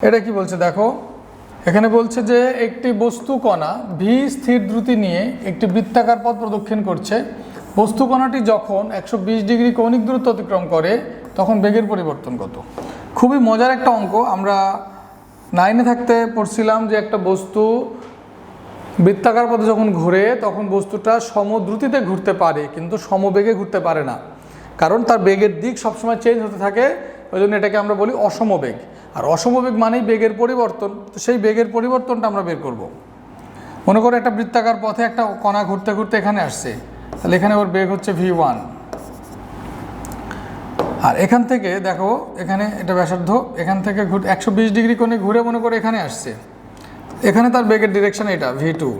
এটা কি বলছে দেখো? এখানে বলছে যে একটি বস্তু কণা ভি স্থির দ্রুতি নিয়ে একটি বৃত্তাকার পথ প্রদক্ষিণ করছে। বস্তু কণাটি যখন একশো বিশ ডিগ্রি কৌণিক দূরত্ব অতিক্রম করে, তখন বেগের পরিবর্তন কত? খুবই মজার একটা অঙ্ক। আমরা নাইনে থাকতে পড়ছিলাম যে একটা বস্তু বৃত্তাকার পথে যখন ঘুরে, তখন বস্তুটা সমদ্রুতিতে ঘুরতে পারে, কিন্তু সমবেগে ঘুরতে পারে না। কারণ তার বেগের দিক সবসময় চেঞ্জ হতে থাকে। ওই জন্য এটাকে আমরা বলি অসমবেগ। আর অসমবেগ মানেই বেগের পরিবর্তন, তো সেই বেগের পরিবর্তনটা আমরা বের করব। মনে করো একটা বৃত্তাকার পথে একটা কণা ঘুরতে ঘুরতে এখানে আসছে, তাহলে এখানে ওর বেগ হচ্ছে ভি ওয়ান। আর এখান থেকে দেখো, এখানে এটা ব্যাসার্ধ, এখান থেকে ঘুর, একশো বিশ ডিগ্রি কোণে ঘুরে মনে করে এখানে আসছে। এখানে তার বেগের ডিরেকশন এটা, ভি টু।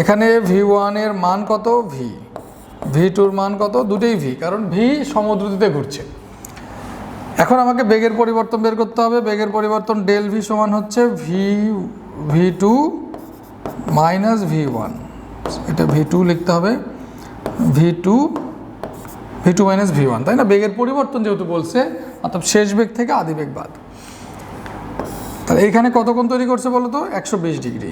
এখানে ভি ওয়ানের মান কত? ভি। ভি টুর মান কত? দুটোই ভি, কারণ ভি সমদ্রুতিতে ঘুরছে। এখন আমাকে বেগের পরিবর্তন বের করতে হবে। বেগের পরিবর্তন ডেল ভি সমান হচ্ছে V V two minus V one এটা ভি টু লিখতে হবে। V two V two minus V one তাই না? বেগের পরিবর্তন যেহেতু বলছে, অর্থাৎ শেষ বেগ থেকে আদি বেগ বাদ। তাহলে এইখানে কতক্ষণ তৈরি করছে বলো তো? একশো বিশ ডিগ্রি।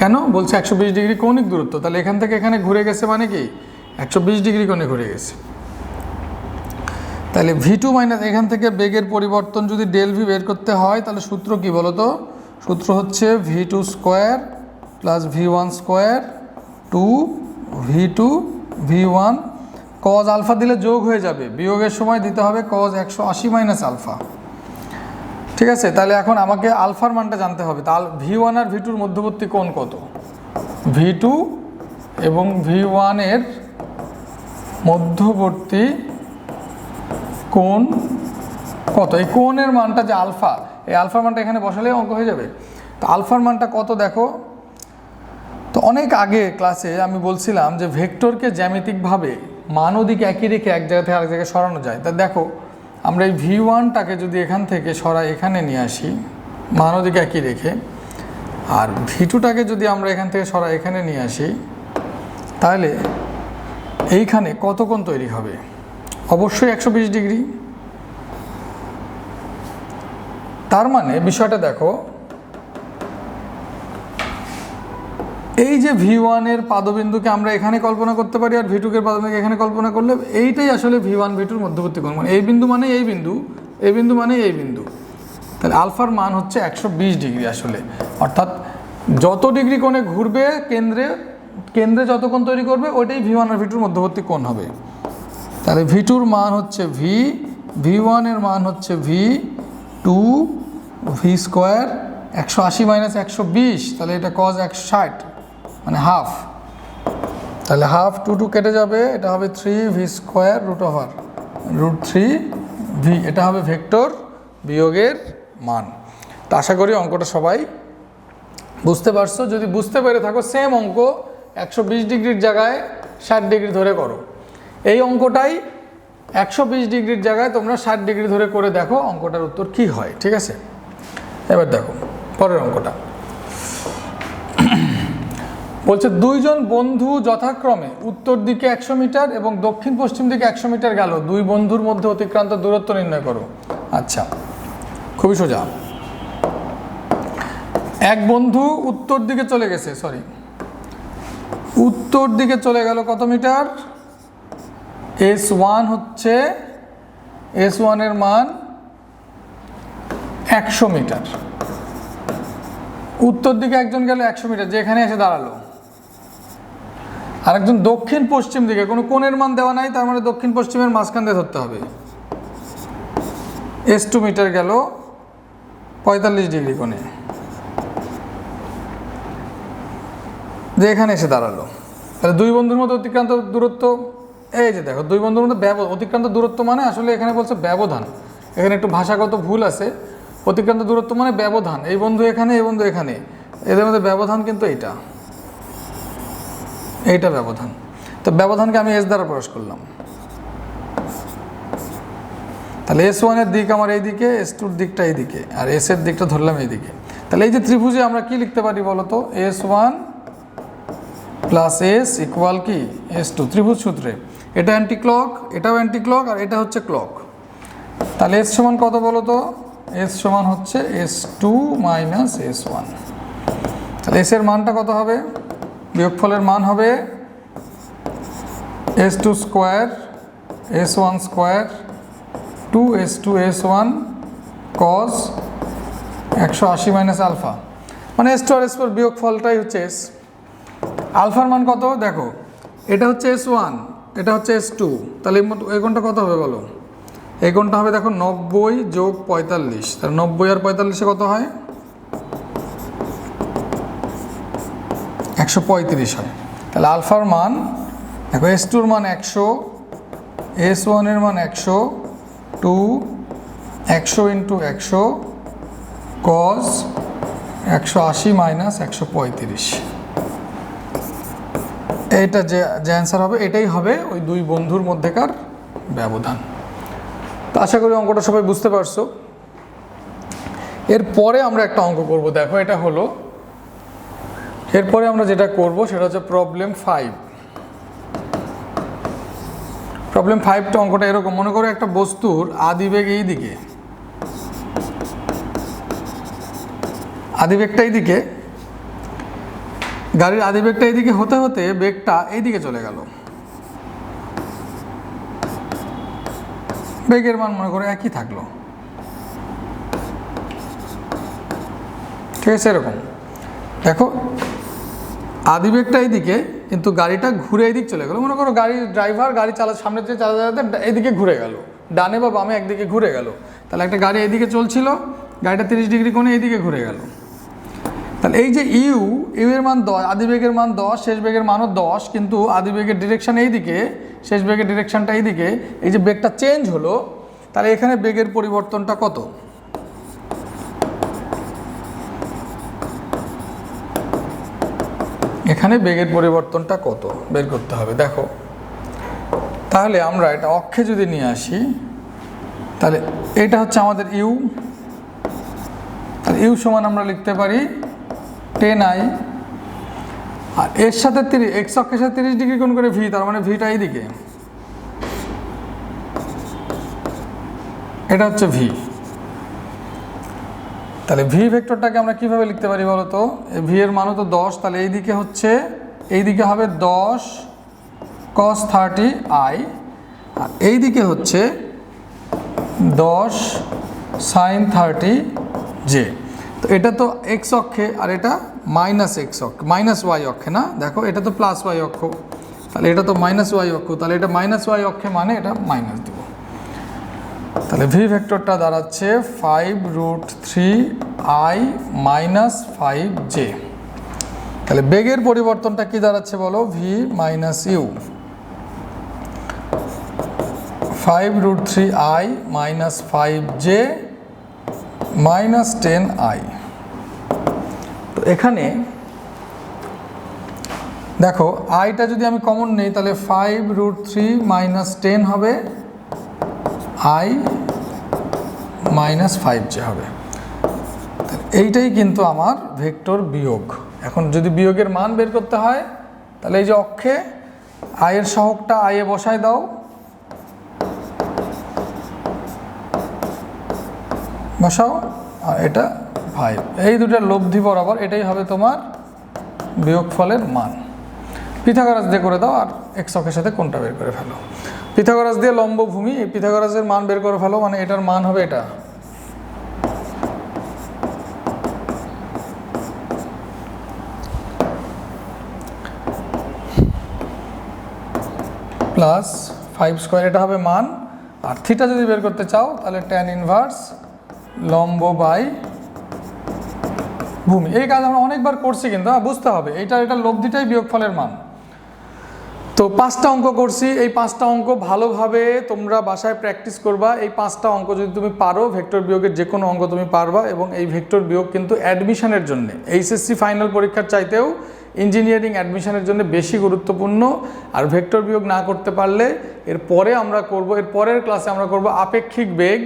কেন? বলছে একশো বিশ ডিগ্রি কৌণিক দূরত্ব। তাহলে এখান থেকে এখানে ঘুরে গেছে মানে কি? একশো বিশ ডিগ্রি কোণে ঘুরে গেছে। তাহলে ভি টু মাইনাস এখান থেকে বেগের পরিবর্তন যদি ডেল ভি বের করতে হয়, তাহলে সূত্র কি বলো তো সূত্র হচ্ছে V two square plus V one square two V two V one cos alpha দিলে যোগ হয়ে যাবে। বিয়োগের সময় দিতে হবে কজ একশো আশি মাইনাস আলফা ঠিক আছে? তাহলে এখন আমাকে আলফার মানটা জানতে হবে। তাহলে ভি ওয়ান আর ভি টুর মধ্যবর্তী কোণ কত? ভি টু এবং ভি ওয়ানের মধ্যবর্তী কোণ কত? এই কোণের মানটা যে আলফা, এই আলফার মানটা এখানে বসালে অঙ্ক হয়ে যাবে। তো আলফার মানটা কত দেখো? তো অনেক আগে ক্লাসে আমি বলছিলাম যে ভেক্টরকে জ্যামিতিকভাবে মান ও দিক একই রেখে এক জায়গা থেকে আরেক জায়গায় সরানো যায়। তা দেখো, আমরা এই ভি ওয়ানটাকে যদি এখান থেকে সরাই, এখানে নিয়ে আসি, মান ও দিক একই রেখে, আর ভি টুটাকে যদি আমরা এখান থেকে সরাই, এখানে নিয়ে আসি, তাহলে এইখানে কত কোণ তৈরি হবে? অবশ্যই একশো বিশ ডিগ্রি। তার মানে বিষয়টা দেখো, এই যে ভি ওয়ানের পাদবিন্দুকে আমরা এখানে কল্পনা করতে পারি আর ভি টুকের পাদবিন্দুকে এখানে কল্পনা করলে এইটাই আসলে ভি ওয়ান ভি টুর মধ্যবর্তী কোণ। মানে এই বিন্দু মানে এই বিন্দু এই বিন্দু মানে এই বিন্দু। তাহলে আলফার মান হচ্ছে একশো বিশ ডিগ্রি আসলে। অর্থাৎ যত ডিগ্রি কোণে ঘুরবে কেন্দ্রে কেন্দ্রে যত কোণ তৈরি করবে, ওইটাই ভি ওয়ান আর ভি টুর মধ্যবর্তী কোণ হবে। তাহলে ভি টুর মান হচ্ছে ভি ভি ওয়ানের মান হচ্ছে ভি টু ভি স্কোয়ার একশো আশি মাইনাস একশো বিশ, তাহলে এটা কজ একশো ষাট মানে হাফ তাহলে হাফ টু টু কেটে যাবে, এটা হবে three V square root over root three V এটা হবে ভেক্টর বিয়োগের মান। তা আশা করি অঙ্কটা সবাই বুঝতে পারছ। যদি বুঝতে পেরে থাকো সেম অঙ্ক, একশো বিশ ডিগ্রির জায়গায় ষাট ডিগ্রি ধরে করো। এই অঙ্কটাই একশো বিশ ডিগ্রির জায়গায় তোমরা ষাট ডিগ্রি ধরে করে দেখো অঙ্কটার উত্তর কি হয়, ঠিক আছে? এবার দেখো, পরের অঙ্কটা। বলছে, দুইজন বন্ধু যথাক্রমে উত্তর দিকে একশো মিটার এবং দক্ষিণ পশ্চিম দিকে একশো মিটার গেল। দুই বন্ধুর মধ্যে অতিক্রান্ত দূরত্ব নির্ণয় করো। আচ্ছা খুবই সোজা। এক বন্ধু উত্তর দিকে চলে গেছে সরি উত্তর দিকে চলে গেল কত মিটার? এস ওয়ান হচ্ছে এস ওয়ানের মান একশো মিটার। উত্তর দিকে একজন গেল একশো মিটার যেখানে এসে দাঁড়াল। আরেকজন দক্ষিণ পশ্চিম দিকে, কোনো কোণের মান দেওয়া নাই, তার মানে দক্ষিণ পশ্চিমের মাঝখান দিয়ে ধরতে হবে। এস টু মিটার গেল পঁয়তাল্লিশ ডিগ্রি কোণে। যে এখানে এসে দাঁড়াল। তাহলে দুই বন্ধুর মধ্যে অতিক্রান্ত দূরত্ব এই যে দেখো, দুই বন্ধুর মধ্যে ব্যব, অতিক্রান্ত দূরত্ব মানে আসলে এখানে বলছে ব্যবধান। এখানে একটু ভাষাগত ভুল আছে। অতিক্রান্ত দূরত্ব মানে ব্যবধান। এই বন্ধু এখানে, এই বন্ধু এখানে। এদের মধ্যে ব্যবধান কিন্তু এইটা। এইটা ব্যবধান। তো ব্যবধানকে আমি এস দ্বারা প্রকাশ করলাম। তাহলে এস ওয়ানের দিক আমার এই দিকে এস টুর দিকটা এই দিকে আর এস এর দিকটা ধরলাম এই দিকে তাহলে এই যে ত্রিভুজে আমরা কি লিখতে পারি বলো তো? S one plus S equal কি? এস টু ত্রিভুজ সূত্রে। এটা অ্যান্টি ক্লক এটাও অ্যান্টি ক্লক আর এটা হচ্ছে ক্লক তাহলে এস সমান কত বলো তো? এস সমান হচ্ছে S two minus S one তাহলে এস এর মানটা কত হবে? বিয়োগফলের মান হবে S two square S one square two S two S one cos একশো আশি মাইনাস আলফা মানে এস টু আর এস ফোর বিয়োগ ফলটাই হচ্ছে এস আলফার মান কত? দেখো, এটা হচ্ছে এস ওয়ান এটা হচ্ছে এস টু তাহলে এই এই কত হবে বলো? এই কোণটা হবে দেখো নব্বই যোগ পঁয়তাল্লিশ। তাহলে নব্বই আর পঁয়তাল্লিশে কত হয়? একশো পঁয়ত্রিশ হয়। তাহলে আলফার মান, দেখো এস টুর মান একশো এস ওয়ানের মান একশো টু একশো ইন্টু একশো কজ একশো আশি মাইনাস একশো পঁয়ত্রিশ। এইটা যে যে অ্যান্সার হবে, এটাই হবে ওই দুই বন্ধুর মধ্যেকার ব্যবধান। তো আশা করি অঙ্কটা সবাই বুঝতে পারছ। এরপরে আমরা একটা অঙ্ক করব, দেখো এটা হলো। এরপরে আমরা যেটা করব, সেটা হচ্ছে প্রবলেম ফাইভ প্রবলেম ফাইভটা অঙ্কটা এরকম, মনে করো একটা বস্তুর আদিবেগ এই দিকে আদিবেগটা এইদিকে। গাড়ির আদি বেগটা এইদিকে হতে হতে বেগটা এইদিকে চলে গেল। বেগের মান মনে করো একই থাকল। ঠিক আছে, এরকম। দেখো আদিবেগটা এইদিকে কিন্তু গাড়িটা ঘুরে এইদিক চলে গেলো। মনে করো গাড়ির ড্রাইভার গাড়ি চালা সামনে থেকে চালাতে চালাতে এইদিকে ঘুরে গেল। ডানে বা বামে একদিকে ঘুরে গেল। তাহলে একটা গাড়ি এইদিকে চলছিল, গাড়িটা তিরিশ ডিগ্রি কোণে এইদিকে ঘুরে গেল। তাহলে এই যে ইউ ইউ এর মান দশ আদিবেগের মান দশ, শেষ বেগের মানও দশ, কিন্তু আদিবেগের ডিরেকশন এইদিকে, শেষ বেগের ডিরেকশনটা এইদিকে, এই যে বেগটা চেঞ্জ হলো, তাহলে এখানে বেগের পরিবর্তনটা কত? এখানে বেগের পরিবর্তনটা কত? বের করতে হবে, দেখো। তাহলে আমরা এটা অক্ষে যদি নিয়ে আসি, তাহলে এটা হচ্ছে আমাদের ইউ। তাহলে ইউ সমান আমরা লিখতে পারি টেন আই আর এর সাথে তিরিশ এক্স অক্ষের সাথে তিরিশ ডিগ্রি কোণ করে ভি তার মানে ভিটা এইদিকে। এটা হচ্ছে ভি তাহলে ভি ভেক্টরটাকে আমরা কীভাবে লিখতে পারি বলো তো ভি এর মানও তো দশ, তাহলে এইদিকে হচ্ছে, এইদিকে হবে দশ কস থার্টি আই আর এইদিকে হচ্ছে দশ সাইন থার্টি জে তো এটা তো এক্স অক্ষে, আর এটা মাইনাস এক্স অক্ষ মাইনাস ওয়াই অক্ষে না? দেখো, এটা তো প্লাস ওয়াই অক্ষ। তাহলে এটা তো মাইনাস ওয়াই অক্ষ, তাহলে এটা মাইনাস ওয়াই অক্ষে মানে এটা মাইনাস দেব। তাহলে ভি ভেক্টরটা দাঁড়াচ্ছে five root three I minus five J তাহলে বেগের পরিবর্তনটা কি দাঁড়াচ্ছে বলো? V minus U five root three I minus five J minus ten I. তো এখানে দেখো, আইটা যদি আমি কমন নেই, তাহলে five root three minus ten হবে আই মাইনাস ফাইভ জে হবে। এইটাই কিন্তু আমার ভেক্টর বিয়োগ। এখন যদি বিয়োগের মান বের করতে হয়, তাহলে এই যে অক্ষে আয়ের সহগটা আয়ে বসায় দাও। বসাও, আর এটা ফাইভ এই দুটার লব্ধি বরাবর এটাই হবে তোমার বিয়োগফলের মান। পিথাগোরাস দিয়ে করে দাও, আর এক্স সাথে কোনটা বের করে ফেলো। পিথাগোরাস দিয়ে লম্ব ভূমি এই মান বের করে ফেলো মানে এটার মান হবে এটা। প্লাস ফাইভ স্কোয়ার এটা হবে মান। আর থিটা যদি বের করতে চাও, তাহলে ট্যান ইনভার্স লম্ব বাই ভূমি। এই কাজ আমরা অনেকবার করছি কিন্তু হ্যাঁ, বুঝতে হবে। এইটা এটা লব্ধিটাই বিয়োগফলের মান। তো পাঁচটা অঙ্ক করছি। এই পাঁচটা অঙ্ক ভালোভাবে তোমরা বাসায় প্র্যাকটিস করবা। এই পাঁচটা অঙ্ক যদি তুমি পারো ভেক্টর বিয়োগের যে কোনো অঙ্ক তুমি পারবা এবং এই ভেক্টর বিয়োগ কিন্তু অ্যাডমিশনের জন্য। এইচএসসি ফাইনাল পরীক্ষার চাইতেও ইঞ্জিনিয়ারিং অ্যাডমিশনের জন্য বেশি গুরুত্বপূর্ণ। আর ভেক্টর বিয়োগ না করতে পারলে এর পরে আমরা করব এর পরের ক্লাসে আমরা করব আপেক্ষিক বেগ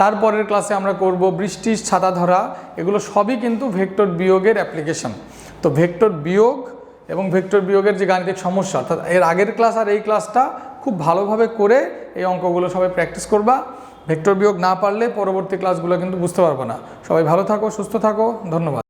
তারপরের ক্লাসে আমরা করব বৃষ্টির ছাতা ধরা। এগুলো সবই কিন্তু ভেক্টর বিয়োগের অ্যাপ্লিকেশন। তো ভেক্টর বিয়োগ এবং ভেক্টর বিয়োগের যে গাণিতিক সমস্যা, অর্থাৎ এর আগের ক্লাস আর এই ক্লাসটা খুব ভালোভাবে করে এই অঙ্কগুলো সবাই প্র্যাকটিস করবা। ভেক্টর বিয়োগ না পারলে পরবর্তী ক্লাসগুলো কিন্তু বুঝতে পারব না। সবাই ভালো থাকো, সুস্থ থাকো, ধন্যবাদ।